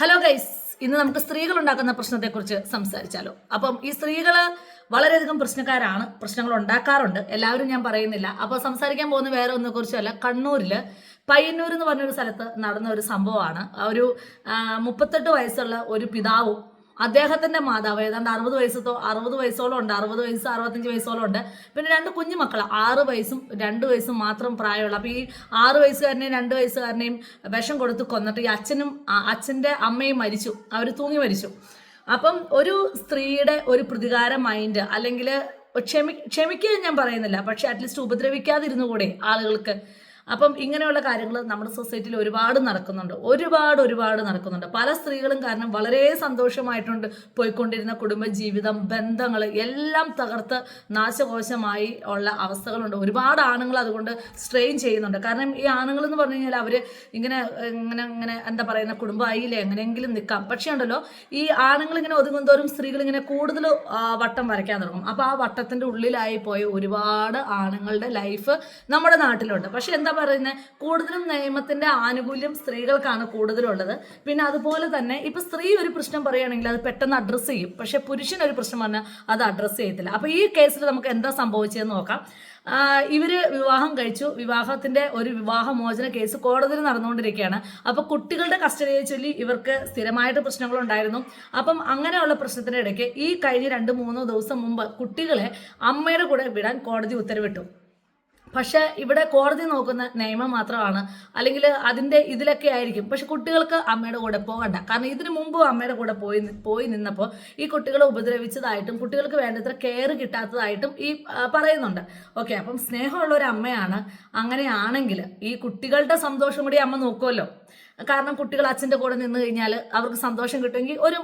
Hello guys ഇന്ന് നമുക്ക് സ്ത്രീകൾ ഉണ്ടാക്കുന്ന പ്രശ്നത്തെക്കുറിച്ച് സംസാരിച്ചാലോ? അപ്പം ഈ സ്ത്രീകൾ വളരെയധികം പ്രശ്നക്കാരാണ്. പ്രശ്നങ്ങൾ ഉണ്ടാക്കാറുണ്ട്. എല്ലാവരും ഞാൻ പറയുന്നില്ല. അപ്പോൾ സംസാരിക്കാൻ പോകുന്ന വേറെ ഒന്നിനെ കുറിച്ചല്ല കണ്ണൂരിൽ പയ്യന്നൂർ എന്ന് പറഞ്ഞൊരു സ്ഥലത്ത് നടന്ന ഒരു സംഭവമാണ്. ഒരു മുപ്പത്തെട്ട് വയസ്സുള്ള ഒരു പിതാവും അദ്ദേഹത്തിന്റെ മാതാവ് ഏതാണ്ട് അറുപത് വയസ്സത്തോ അറുപത് വയസ്സോളം ഉണ്ട് അറുപത് വയസ്സ് അറുപത്തഞ്ച് വയസ്സോളം ഉണ്ട്. പിന്നെ രണ്ട് കുഞ്ഞു മക്കൾ ആറ് വയസ്സും രണ്ട് വയസ്സും മാത്രം പ്രായമുള്ള അപ്പോൾ ഈ ആറ് വയസ്സുകാരനെയും രണ്ട് വയസ്സുകാരനെയും വിഷം കൊടുത്ത് കൊന്നിട്ട് ഈ അച്ഛനും അച്ഛന്റെ അമ്മയും മരിച്ചു. അവർ തൂങ്ങി മരിച്ചു. അപ്പം ഒരു സ്ത്രീയുടെ ഒരു പ്രതികാര മൈൻഡ് അല്ലെങ്കിൽ ക്ഷമി ക്ഷമിക്കുക ഞാൻ പറയുന്നില്ല പക്ഷെ അറ്റ്ലീസ്റ്റ് ഉപദ്രവിക്കാതിരുന്നു കൂടെ ആളുകൾക്ക്. അപ്പം ഇങ്ങനെയുള്ള കാര്യങ്ങൾ നമ്മുടെ സൊസൈറ്റിയിൽ ഒരുപാട് നടക്കുന്നുണ്ട്. ഒരുപാട് ഒരുപാട് നടക്കുന്നുണ്ട്. പല സ്ത്രീകളും കാരണം വളരെ സന്തോഷമായിട്ടുണ്ട് പോയിക്കൊണ്ടിരുന്ന കുടുംബജീവിതം ബന്ധങ്ങൾ എല്ലാം തകർത്ത് നാശകോശമായി ഉള്ള അവസ്ഥകളുണ്ട്. ഒരുപാട് ആണുങ്ങൾ അതുകൊണ്ട് സ്ട്രെയിൻ ചെയ്യുന്നുണ്ട്. കാരണം ഈ ആണുങ്ങൾ എന്ന് പറഞ്ഞു കഴിഞ്ഞാൽ അവർ ഇങ്ങനെ ഇങ്ങനെ ഇങ്ങനെ എന്താ പറയുന്ന കുടുംബമായില്ലേ എങ്ങനെയെങ്കിലും നിൽക്കാം പക്ഷേ ഉണ്ടല്ലോ ഈ ആണുങ്ങൾ ഇങ്ങനെ ഒതുങ്ങും തോറും സ്ത്രീകൾ ഇങ്ങനെ കൂടുതൽ വട്ടം വരയ്ക്കാൻ തുടങ്ങും. അപ്പോൾ ആ വട്ടത്തിന്റെ ഉള്ളിലായി പോയ ഒരുപാട് ആണുങ്ങളുടെ ലൈഫ് നമ്മുടെ നാട്ടിലുണ്ട്. പക്ഷേ എന്താ പറയുന്നത് കൂടുതലും നിയമത്തിന്റെ ആനുകൂല്യം സ്ത്രീകൾക്കാണ് കൂടുതലുള്ളത്. പിന്നെ അതുപോലെ തന്നെ ഇപ്പൊ സ്ത്രീ ഒരു പ്രശ്നം പറയുകയാണെങ്കിൽ അത് പെട്ടെന്ന് അഡ്രസ്സ് ചെയ്യും. പക്ഷെ പുരുഷൻ ഒരു പ്രശ്നം പറഞ്ഞാൽ അത് അഡ്രസ്സ് ചെയ്യത്തില്ല. അപ്പൊ ഈ കേസിൽ നമുക്ക് എന്താ സംഭവിച്ചതെന്ന് നോക്കാം. ഇവർ വിവാഹം കഴിച്ചു. വിവാഹത്തിന്റെ ഒരു വിവാഹമോചന കേസ് കോടതിയിൽ നടന്നുകൊണ്ടിരിക്കുകയാണ്. അപ്പൊ കുട്ടികളുടെ കസ്റ്റഡിയെ ചൊല്ലി ഇവർക്ക് സ്ഥിരമായിട്ട് പ്രശ്നങ്ങളുണ്ടായിരുന്നു. അപ്പം അങ്ങനെയുള്ള പ്രശ്നത്തിന്റെ ഇടയ്ക്ക് ഈ കഴിഞ്ഞ രണ്ട് മൂന്നോ ദിവസം മുമ്പ് കുട്ടികളെ അമ്മയുടെ കൂടെ വിടാൻ കോടതി ഉത്തരവിട്ടു. പക്ഷെ ഇവിടെ കോടതി നോക്കുന്ന നിയമം മാത്രമാണ്. അല്ലെങ്കിൽ അതിന്റെ ഇതിലൊക്കെ ആയിരിക്കും. പക്ഷെ കുട്ടികൾക്ക് അമ്മയുടെ കൂടെ പോകണ്ട. കാരണം ഇതിനു മുമ്പ് അമ്മയുടെ കൂടെ പോയി പോയി നിന്നപ്പോൾ ഈ കുട്ടികളെ ഉപദ്രവിച്ചതായിട്ടും കുട്ടികൾക്ക് വേണ്ടത്ര കെയർ കിട്ടാത്തതായിട്ടും ഈ പറയുന്നുണ്ട്. ഓക്കെ അപ്പം സ്നേഹമുള്ള ഒരു അമ്മയാണ് അങ്ങനെയാണെങ്കിൽ ഈ കുട്ടികളുടെ സന്തോഷം കൂടി അമ്മ നോക്കുമല്ലോ കാരണം കുട്ടികൾ അച്ഛന്റെ കൂടെ നിന്ന് കഴിഞ്ഞാൽ അവർക്ക് സന്തോഷം കിട്ടുമെങ്കിൽ ഒരു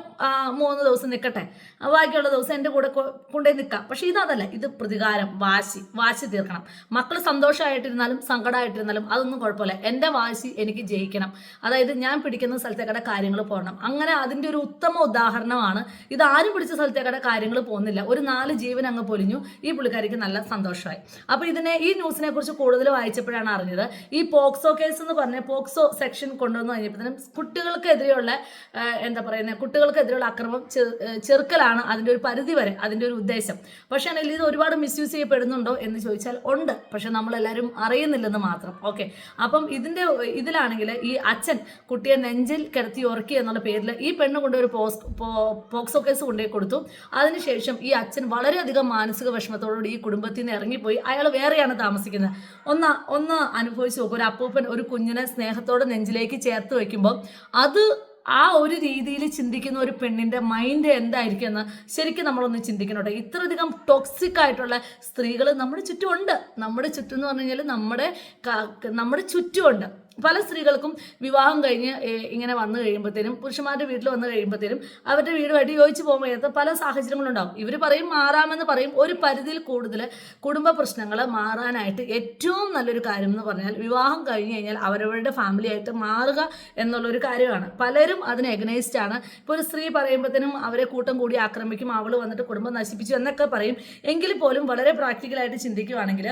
മൂന്ന് ദിവസം നിൽക്കട്ടെ ബാക്കിയുള്ള ദിവസം എന്റെ കൂടെ കൊണ്ടുപോയി നിൽക്കാം പക്ഷേ ഇതതല്ല ഇത് പ്രതികാരം. വാശി. വാശി തീർക്കണം. മക്കൾ സന്തോഷമായിട്ടിരുന്നാലും സങ്കടമായിട്ടിരുന്നാലും അതൊന്നും കുഴപ്പമില്ല. എന്റെ വാശി എനിക്ക് ജയിക്കണം. അതായത് ഞാൻ പിടിക്കുന്ന സ്ഥലത്തേക്കടെ കാര്യങ്ങൾ പോകണം. അങ്ങനെ അതിന്റെ ഒരു ഉത്തമ ഉദാഹരണമാണ് ഇത്. ആരും പിടിച്ച സ്ഥലത്തേക്കടെ കാര്യങ്ങൾ പോകുന്നില്ല. ഒരു നാല് ജീവൻ അങ്ങ് പൊലിഞ്ഞു. ഈ പുള്ളിക്കാരിക്ക് നല്ല സന്തോഷമായി. അപ്പോൾ ഇതിനെ ഈ ന്യൂസിനെ കുറിച്ച് കൂടുതൽ വായിച്ചപ്പോഴാണ് അറിഞ്ഞത്. ഈ പോക്സോ കേസ് എന്ന് പറഞ്ഞ പോക്സോ സെക്ഷൻ കൊണ്ടുവന്ന് കഴിഞ്ഞപ്പോഴത്തേനും കുട്ടികൾക്കെതിരെയുള്ള എന്താ പറയുന്നത് കുട്ടികൾക്കെതിരെയുള്ള അക്രമം ചെറുക്കലാണ് അതിന്റെ ഒരു പരിധി വരെ അതിന്റെ ഒരു ഉദ്ദേശം. പക്ഷേ ആണെങ്കിൽ ഇത് ഒരുപാട് മിസ്യൂസ് ചെയ്യപ്പെടുന്നുണ്ടോ എന്ന് ചോദിച്ചാൽ ഉണ്ട്. പക്ഷെ നമ്മളെല്ലാവരും അറിയുന്നില്ലെന്ന് മാത്രം. ഓക്കെ. അപ്പം ഇതിന്റെ ഇതിലാണെങ്കിൽ ഈ അച്ഛൻ കുട്ടിയെ നെഞ്ചിൽ കിടത്തി ഉറക്കി എന്നുള്ള പേരിൽ ഈ പെണ്ണ് കൊണ്ട് ഒരു പോസ് പോക്സോ കേസ് കൊണ്ടുപോയി കൊടുത്തു. അതിനുശേഷം ഈ അച്ഛൻ വളരെയധികം മാനസിക വിഷമത്തോടുകൂടി ഈ കുടുംബത്തിൽ നിന്ന് ഇറങ്ങിപ്പോയി. അയാൾ വേറെയാണ് താമസിക്കുന്നത്. ഒന്ന് ഒന്ന് അനുഭവിച്ച് നോക്കും. ഒരു അപ്പൂപ്പൻ ഒരു കുഞ്ഞിനെ സ്നേഹത്തോടെ നെഞ്ചിലേക്ക് ചേർത്ത് വെക്കുമ്പോൾ അത് ആ ഒരു രീതിയിൽ ചിന്തിക്കുന്ന ഒരു പെണ്ണിന്റെ മൈൻഡ് എന്തായിരിക്കും എന്ന് ശരിക്കും നമ്മളൊന്ന് ചിന്തിക്കണം കേട്ടോ ഇത്രയധികം ടോക്സിക് ആയിട്ടുള്ള സ്ത്രീകൾ നമ്മുടെ ചുറ്റുമുണ്ട്. നമ്മുടെ ചുറ്റും എന്ന് പറഞ്ഞു കഴിഞ്ഞാൽ നമ്മുടെ നമ്മുടെ ചുറ്റുമുണ്ട്. പല സ്ത്രീകൾക്കും വിവാഹം കഴിഞ്ഞ് ഇങ്ങനെ വന്നു കഴിയുമ്പോഴത്തേനും പുരുഷന്മാരുടെ വീട്ടിൽ വന്നു കഴിയുമ്പോഴത്തേനും അവരുടെ വീടുമായിട്ട് യോജിച്ച് വയ്യാത്ത പല സാഹചര്യങ്ങളുണ്ടാവും. ഇവർ പറയും മാറാമെന്ന് പറയും. ഒരു പരിധിയിൽ കൂടുതൽ കുടുംബ പ്രശ്നങ്ങൾ മാറാനായിട്ട് ഏറ്റവും നല്ലൊരു കാര്യം എന്ന് പറഞ്ഞാൽ വിവാഹം കഴിഞ്ഞ് കഴിഞ്ഞാൽ അവരവരുടെ ഫാമിലി ആയിട്ട് മാറുക എന്നുള്ളൊരു കാര്യമാണ്. പലരും അതിന് എഗനൈസ്ഡ് ആണ്. ഇപ്പോൾ ഒരു സ്ത്രീ പറയുമ്പോഴത്തേനും അവരെ കൂട്ടം കൂടി ആക്രമിക്കും അവൾ വന്നിട്ട് കുടുംബം നശിപ്പിച്ചു എന്നൊക്കെ പറയും. എങ്കിൽ പോലും വളരെ പ്രാക്ടിക്കലായിട്ട് ചിന്തിക്കുവാണെങ്കിൽ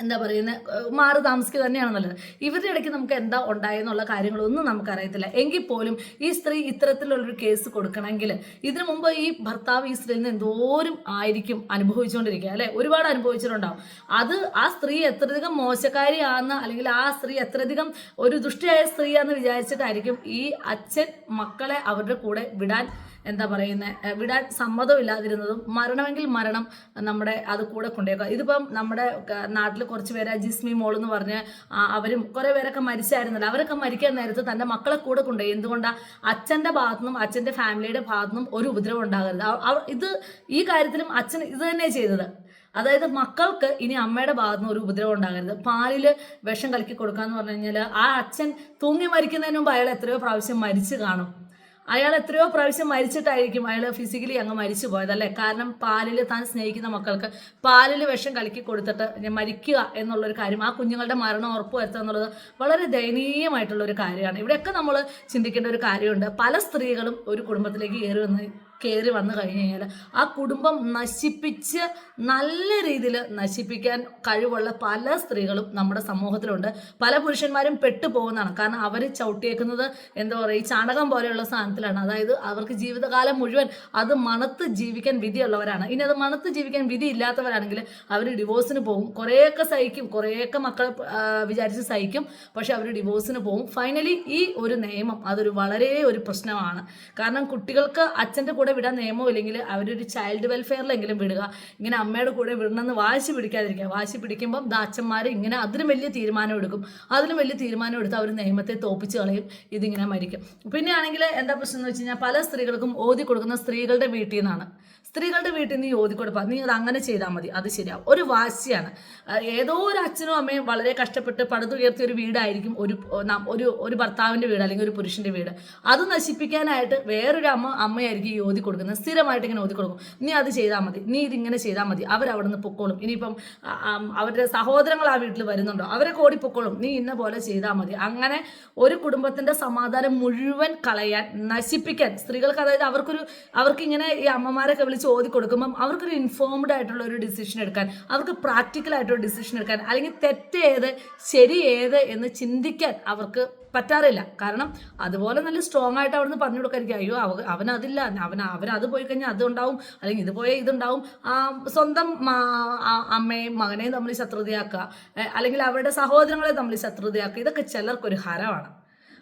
എന്താ പറയുന്നത് മാറി താമസിക്കുക തന്നെയാണ് നല്ലത്. ഇവരുടെ ഇടയ്ക്ക് നമുക്ക് എന്താ ഉണ്ടായെന്നുള്ള കാര്യങ്ങളൊന്നും നമുക്കറിയത്തില്ല. എങ്കിൽ പോലും ഈ സ്ത്രീ ഇത്തരത്തിലുള്ളൊരു കേസ് കൊടുക്കണമെങ്കിൽ ഇതിനു മുമ്പ് ഈ ഭർത്താവ് ഈ സ്ത്രീയിൽ നിന്ന് എന്തോരം ആയിരിക്കും അനുഭവിച്ചുകൊണ്ടിരിക്കുക അല്ലെ? ഒരുപാട് അനുഭവിച്ചിട്ടുണ്ടാവും. അത് ആ സ്ത്രീ എത്രയധികം മോശക്കാരിയാണെന്ന് അല്ലെങ്കിൽ ആ സ്ത്രീ എത്രയധികം ഒരു ദുഷ്ടിയായ സ്ത്രീയാണെന്ന് വിചാരിച്ചിട്ടായിരിക്കും ഈ അച്ഛൻ മക്കളെ അവരുടെ കൂടെ വിടാൻ എന്താ പറയുന്നത് വിടാൻ സമ്മതം ഇല്ലാതിരുന്നതും മരണമെങ്കിൽ മരണം നമ്മുടെ അത് കൂടെ കൊണ്ടേക്കുക ഇതിപ്പം നമ്മുടെ നാട്ടിൽ കുറച്ച് പേര് ജിസ്മി മോൾ എന്ന് പറഞ്ഞ് അവരും കുറേ പേരൊക്കെ മരിച്ചായിരുന്നല്ലോ. അവരൊക്കെ മരിക്കാൻ നേരത്ത് തന്റെ മക്കളെ കൂടെ കൊണ്ടുപോയി. എന്തുകൊണ്ടാണ് അച്ഛന്റെ ഭാഗത്തുനിന്നും അച്ഛന്റെ ഫാമിലിയുടെ ഭാഗത്തുനിന്നും ഒരു ഉപദ്രവം ഉണ്ടാകരുത്. ഇത് ഈ കാര്യത്തിലും അച്ഛൻ ഇത് തന്നെ ചെയ്തത്. അതായത് മക്കൾക്ക് ഇനി അമ്മയുടെ ഭാഗത്തുനിന്ന് ഒരു ഉപദ്രവം ഉണ്ടാകരുത്. പാലിൽ വിഷം കലക്കി കൊടുക്കാന്ന് പറഞ്ഞു കഴിഞ്ഞാൽ ആ അച്ഛൻ തൂങ്ങി മരിക്കുന്നതിന് മുമ്പ് അയാൾ എത്രയോ പ്രാവശ്യം മരിച്ചു കാണും. അയാൾ എത്രയോ പ്രാവശ്യം മരിച്ചിട്ടായിരിക്കും അയാൾ ഫിസിക്കലി അങ്ങ് മരിച്ചു പോയത് അല്ലേ കാരണം പാലിൽ താൻ സ്നേഹിക്കുന്ന മക്കൾക്ക് പാലിൽ വിഷം കലക്കി കൊടുത്തിട്ട് മരിക്കുക എന്നുള്ളൊരു കാര്യം ആ കുഞ്ഞുങ്ങളുടെ മരണം ഉറപ്പുവരുത്തുക എന്നുള്ളത് വളരെ ദയനീയമായിട്ടുള്ള ഒരു കാര്യമാണ്. ഇവിടെയൊക്കെ നമ്മൾ ചിന്തിക്കേണ്ട ഒരു കാര്യമുണ്ട്. പല സ്ത്രീകളും ഒരു കുടുംബത്തിലേക്ക് കയറി വന്ന് കയറി വന്നു കഴിഞ്ഞു കഴിഞ്ഞാൽ ആ കുടുംബം നശിപ്പിച്ച് നല്ല രീതിയിൽ നശിപ്പിക്കാൻ കഴിവുള്ള പല സ്ത്രീകളും നമ്മുടെ സമൂഹത്തിലുണ്ട്. പല പുരുഷന്മാരും പെട്ടുപോകുന്നതാണ്. കാരണം അവർ ചവിട്ടിയേക്കുന്നത് എന്താ പറയുക ഈ ചാണകം പോലെയുള്ള സാധനത്തിലാണ്. അതായത് അവർക്ക് ജീവിതകാലം മുഴുവൻ അത് മണത്ത് ജീവിക്കാൻ വിധിയുള്ളവരാണ്. ഇനി അത് മണത്ത് ജീവിക്കാൻ വിധി ഇല്ലാത്തവരാണെങ്കിൽ അവർ ഡിവോഴ്സിന് പോകും. കുറേയൊക്കെ സഹിക്കും. കുറേയൊക്കെ മക്കളെ വിചാരിച്ച് സഹിക്കും. പക്ഷെ അവർ ഡിവോഴ്സിന് പോകും. ഫൈനലി ഈ ഒരു നിയമം അതൊരു വളരെ ഒരു പ്രശ്നമാണ്. കാരണം കുട്ടികൾക്ക് അച്ഛന്റെ കൂടെ വിടാൻ നിയമം ഇല്ലെങ്കിൽ അവരൊരു ചൈൽഡ് വെൽഫെയറിലെങ്കിലും വിടുക. ഇങ്ങനെ അമ്മയുടെ കൂടെ വിടണമെന്ന് വാശി പിടിക്കാതിരിക്കുക. വാശി പിടിക്കുമ്പം ദാച്ചന്മാർ ഇങ്ങനെ അതിലും വലിയ തീരുമാനം എടുക്കും. അതിലും വലിയ തീരുമാനം എടുത്ത് അവർ നിയമത്തെ തോപ്പിച്ച് കളയും. ഇതിങ്ങനെ മരിക്കും. പിന്നെ ആണെങ്കിൽ എന്താ പ്രശ്നം എന്ന് വെച്ച് കഴിഞ്ഞാൽ പല സ്ത്രീകൾക്കും ഓതി കൊടുക്കുന്ന സ്ത്രീകളുടെ വീട്ടിൽ നിന്നാണ്. സ്ത്രീകളുടെ വീട്ടിൽ നിന്ന് ഓതി കൊടുക്കുക നീ അത് അങ്ങനെ ചെയ്താൽ മതി. അത് ശരിയാവും. ഒരു വാശിയാണ്. ഏതോ ഒരു അച്ഛനും അമ്മയും വളരെ കഷ്ടപ്പെട്ട് പടുത്തുയർത്തിയ ഒരു വീടായിരിക്കും ഒരു ഒരു ഒരു ഭർത്താവിന്റെ വീട് അല്ലെങ്കിൽ ഒരു പുരുഷന്റെ വീട്. അത് നശിപ്പിക്കാനായിട്ട് വേറൊരു അമ്മ അമ്മയായിരിക്കും ഈ ഓതി കൊടുക്കുന്നത് സ്ഥിരമായിട്ട് ഇങ്ങനെ ഓതി കൊടുക്കും. നീ അത് ചെയ്താൽ മതി. നീ ഇതിങ്ങനെ ചെയ്താൽ മതി. അവരവിടെ നിന്ന് പൊക്കോളും. ഇനിയിപ്പം അവരുടെ സഹോദരങ്ങൾ ആ വീട്ടിൽ വരുന്നുണ്ടോ? അവരെ കോടി പൊക്കോളും. നീ ഇന്ന പോലെ ചെയ്താൽ മതി. അങ്ങനെ ഒരു കുടുംബത്തിന്റെ സമാധാനം മുഴുവൻ കളയാൻ നശിപ്പിക്കാൻ സ്ത്രീകൾക്ക് അതായത് അവർക്കൊരു അവർക്ക് ഇങ്ങനെ ഈ അമ്മമാരൊക്കെ വിളിച്ച് ഓതി കൊടുക്കുമ്പം അവർക്കൊരു ഇൻഫോംഡ് ആയിട്ടുള്ള ഒരു ഡിസിഷൻ എടുക്കാൻ അവർക്ക് പ്രാക്ടിക്കൽ ആയിട്ടുള്ള ഡിസിഷൻ എടുക്കാൻ അല്ലെങ്കിൽ തെറ്റ് ഏത് ശരി ഏത് എന്ന് ചിന്തിക്കാൻ അവർക്ക് പറ്റാറില്ല. കാരണം അതുപോലെ നല്ല സ്ട്രോങ് ആയിട്ട് അവിടുന്ന് പറഞ്ഞു കൊടുക്കാതിരിക്കും അയ്യോ അവ അവൻ അതില്ല അവൻ അത് പോയി കഴിഞ്ഞാൽ അതുണ്ടാവും. അല്ലെങ്കിൽ ഇത് പോയാൽ ഇതുണ്ടാവും. സ്വന്തം അമ്മയും മകനെയും തമ്മിൽ ശത്രുതയാക്കുക. അല്ലെങ്കിൽ അവരുടെ സഹോദരങ്ങളെ തമ്മിൽ ശത്രുതയാക്കുക. ഇതൊക്കെ ചിലർക്കൊരു ഹരമാണ്.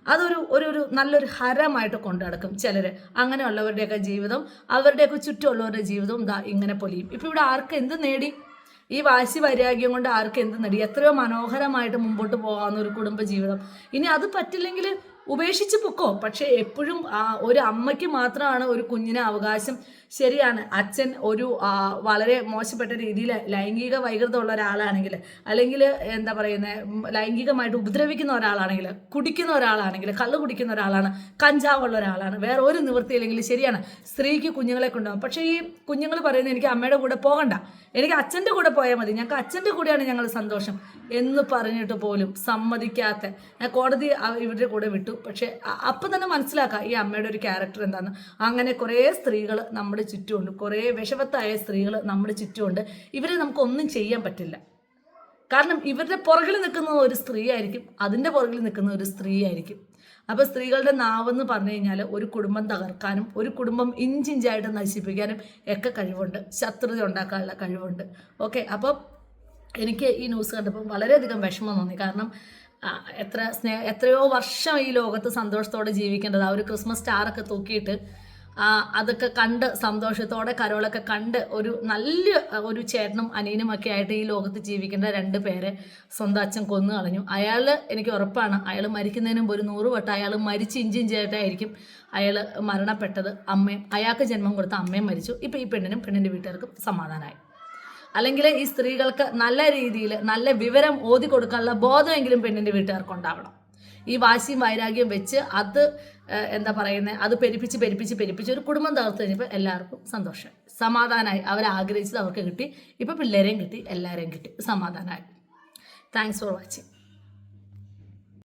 അതൊരു ഒരു ഒരു നല്ലൊരു ഹരമായിട്ട് കൊണ്ടു നടക്കും ചിലർ അങ്ങനെയുള്ളവരുടെയൊക്കെ ജീവിതം അവരുടെയൊക്കെ ചുറ്റുമുള്ളവരുടെ ജീവിതവും ദാ ഇങ്ങനെ പൊലിയും. ഇപ്പം ഇവിടെ ആർക്ക് എന്ത് നേടി? ഈ വാശി വൈരാഗ്യം കൊണ്ട് ആർക്ക് എന്ത് നേടി. എത്രയോ മനോഹരമായിട്ട് മുമ്പോട്ട് പോകാവുന്ന ഒരു കുടുംബ ജീവിതം ഇനി അത് പറ്റില്ലെങ്കിൽ ഉപേക്ഷിച്ച് പൊക്കോ? പക്ഷേ എപ്പോഴും ഒരു അമ്മയ്ക്ക് മാത്രമാണ് ഒരു കുഞ്ഞിനെ അവകാശം. ശരിയാണ്. അച്ഛൻ ഒരു വളരെ മോശപ്പെട്ട രീതിയിൽ ലൈംഗിക വൈകൃതമുള്ള ഒരാളാണെങ്കിൽ അല്ലെങ്കിൽ എന്താ പറയുന്നത് ലൈംഗികമായിട്ട് ഉപദ്രവിക്കുന്ന ഒരാളാണെങ്കിൽ കുടിക്കുന്ന ഒരാളാണെങ്കിൽ കള്ള് കുടിക്കുന്ന ഒരാളാണ് കഞ്ചാവുള്ള ഒരാളാണ് വേറെ ഒരു നിവൃത്തിയില്ലെങ്കിൽ ശരിയാണ്. സ്ത്രീക്ക് കുഞ്ഞുങ്ങളെ കൊണ്ടുപോകും. പക്ഷേ ഈ കുഞ്ഞുങ്ങൾ പറയുന്നത് എനിക്ക് അമ്മയുടെ കൂടെ പോകണ്ട. എനിക്ക് അച്ഛന്റെ കൂടെ പോയാൽ മതി. ഞങ്ങൾക്ക് അച്ഛന്റെ കൂടെയാണ് ഞങ്ങൾ സന്തോഷം എന്ന് പറഞ്ഞിട്ട് പോലും സമ്മതിക്കാത്ത ഞാൻ കോടതി ഇവരുടെ കൂടെ വിട്ടു. പക്ഷേ അപ്പം തന്നെ മനസ്സിലാക്കാം ഈ അമ്മയുടെ ഒരു ക്യാരക്ടർ എന്താണെന്ന് അങ്ങനെ കുറേ സ്ത്രീകൾ നമ്മുടെ ചുറ്റുമുണ്ട്. കുറേ വിഷമത്തായ സ്ത്രീകൾ നമ്മുടെ ചുറ്റുമുണ്ട്. ഇവരെ നമുക്കൊന്നും ചെയ്യാൻ പറ്റില്ല. കാരണം ഇവരുടെ പുറകിൽ നിൽക്കുന്ന ഒരു സ്ത്രീ ആയിരിക്കും അതിന്റെ പുറകിൽ നിൽക്കുന്ന ഒരു സ്ത്രീ ആയിരിക്കും. അപ്പോൾ സ്ത്രീകളുടെ നാവെന്ന് പറഞ്ഞു കഴിഞ്ഞാൽ ഒരു കുടുംബം തകർക്കാനും ഒരു കുടുംബം ഇഞ്ചിഞ്ചായിട്ട് നശിപ്പിക്കാനും ഒക്കെ കഴിവുണ്ട്. ശത്രുത ഉണ്ടാക്കാനുള്ള കഴിവുണ്ട്. ഓക്കെ അപ്പം എനിക്ക് ഈ ന്യൂസ് കണ്ടപ്പോൾ വളരെയധികം വിഷമം തോന്നി. കാരണം എത്ര സ്നേഹ എത്രയോ വർഷം ഈ ലോകത്ത് സന്തോഷത്തോടെ ജീവിക്കേണ്ടത് ആ ഒരു ക്രിസ്മസ് സ്റ്റാറൊക്കെ തൂക്കിയിട്ട് അതൊക്കെ കണ്ട് സന്തോഷത്തോടെ കരോളൊക്കെ കണ്ട് ഒരു നല്ല ഒരു ചേട്ടനും അനിയനും ഒക്കെ ആയിട്ട് ഈ ലോകത്ത് ജീവിക്കേണ്ട രണ്ട് പേരെ സ്വന്തം അച്ഛൻ കൊന്നു കളഞ്ഞു. അയാൾ എനിക്ക് ഉറപ്പാണ് അയാൾ മരിക്കുന്നതിന് മുമ്പ് ഒരു നൂറ് വട്ടം അയാൾ മരിച്ച് ഇഞ്ചിഞ്ചായിട്ടായിരിക്കും അയാൾ മരണപ്പെട്ടത് അമ്മയും അയാൾക്ക് ജന്മം കൊടുത്ത അമ്മയും മരിച്ചു. ഇപ്പം ഈ പെണ്ണിനും പെണ്ണിന്റെ വീട്ടുകാർക്കും സമാധാനമായി അല്ലെങ്കിൽ ഈ സ്ത്രീകൾക്ക് നല്ല രീതിയിൽ നല്ല വിവരം ഓതി കൊടുക്കാനുള്ള ബോധമെങ്കിലും പെണ്ണിന്റെ വീട്ടുകാർക്ക് ഉണ്ടാവണം. ഈ വാശിയും വൈരാഗ്യം വെച്ച് അത് എന്താ പറയുന്നത് അത് പെരുപ്പിച്ച് പെരുപ്പിച്ച് പെരുപ്പിച്ച് ഒരു കുടുംബം തകർത്ത് കഴിഞ്ഞപ്പോൾ എല്ലാവർക്കും സന്തോഷം. സമാധാനമായി അവരാഗ്രഹിച്ചത് അവർക്ക് കിട്ടി. ഇപ്പം പിള്ളേരെയും കിട്ടി എല്ലാവരെയും കിട്ടി. സമാധാനമായി താങ്ക്സ് ഫോർ വാച്ചിങ്